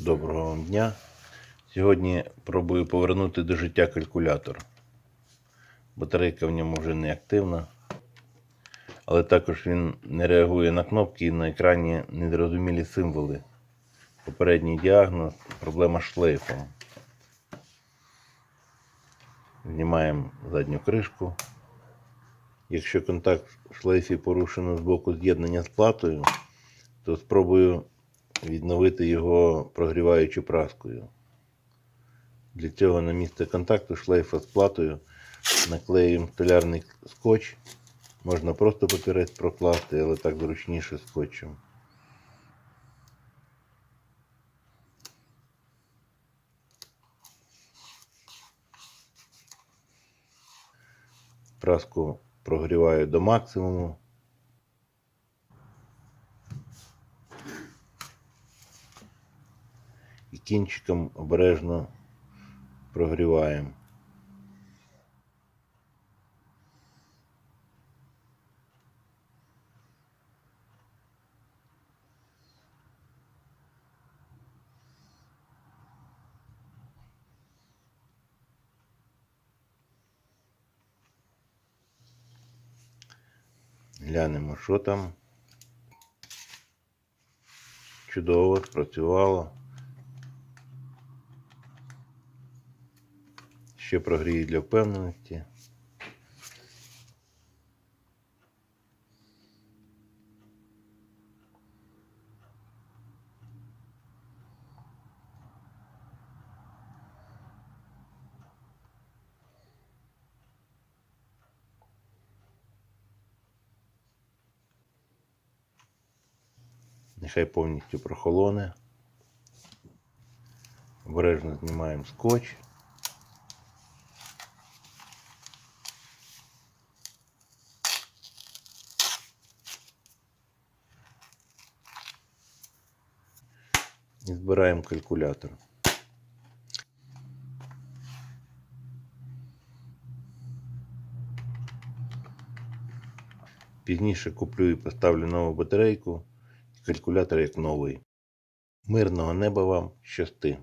Доброго вам дня. Сьогодні пробую повернути до життя калькулятор. Батарейка в ньому вже не активна, але також він не реагує на кнопки і на екрані незрозумілі символи. Попередній діагноз проблема з шлейфом. Знімаємо задню кришку. Якщо контакт в шлейфі порушено з боку з'єднання з платою, то спробую відновити його прогріваючи праскою. Для цього на місце контакту шлейфа з платою наклеюємо столярний скотч. Можна просто папірець прокласти, але так зручніше скотчем. Праску прогріваю до максимуму. І кінчиком обережно прогріваємо. Глянемо, що там. Чудово спрацювало. Ще прогрію для впевненості. Нехай повністю прохолоне. Обережно знімаємо скотч. Збираємо калькулятор. Пізніше куплю і поставлю нову батарейку, і калькулятор як новий. Мирного неба вам щасти!